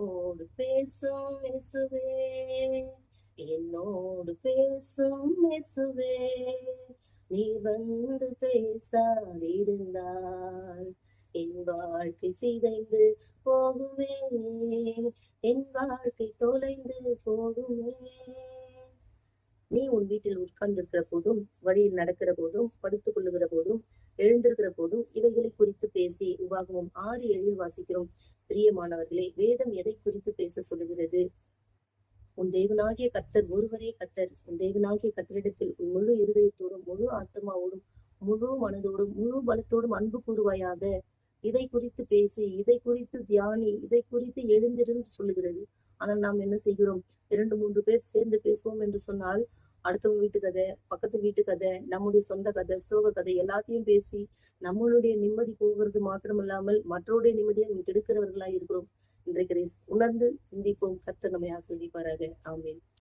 என்னோடு பேசும் இயேசுவே என்னோடு பேசும் இயேசுவே நீ வந்து பேசாதிருந்தால் என் வாழ்க்கை சிதைந்து போகுமே என் வாழ்க்கை தொலைந்து போகுமே. நீ உன் வீட்டில் உட்கார்ந்திருக்கிற போதும் வழியில் நடக்கிற போதும் படுத்துக் கொள்ளுகிற போதும் எழுந்திருக்கிற போதும் இவைகளை குறித்து பேசி உபாகமும் ஆறு ஏழில் வாசிக்கிறோம். பிரியமானவர்களே வேதம் எதை குறித்து பேச சொல்லுகிறது? உன் தேவனாகிய கத்தர் ஒருவரே கத்தர் உன் தேவனாகிய கத்தரிடத்தில் உன் முழு இருதயத்தோடும் முழு ஆத்மாவோடும் முழு மனதோடும் முழு பலத்தோடும் அன்பு கூறுவாயாக. இதை குறித்து பேசி இதை குறித்து தியானி இதை குறித்து எழுந்திருந்து சொல்லுகிறது. ஆனால் நாம் என்ன செய்கிறோம்? இரண்டு மூன்று பேர் சேர்ந்து பேசுவோம் என்று சொன்னால் அடுத்தவங்க வீட்டு கதை பக்கத்து வீட்டு கதை நம்முடைய சொந்த கதை சோக கதை எல்லாத்தையும் பேசி நம்மளுடைய நிம்மதி போகிறது மாத்திரமில்லாமல் மற்றவருடைய நிம்மதியை நம்ம கெடுக்கிறவர்களா இருக்கிறோம். இன்றைக்கு உணர்ந்து சிந்திப்போம். கத்த நம்மை ஆசிரியப்பாராக ஆமீன்.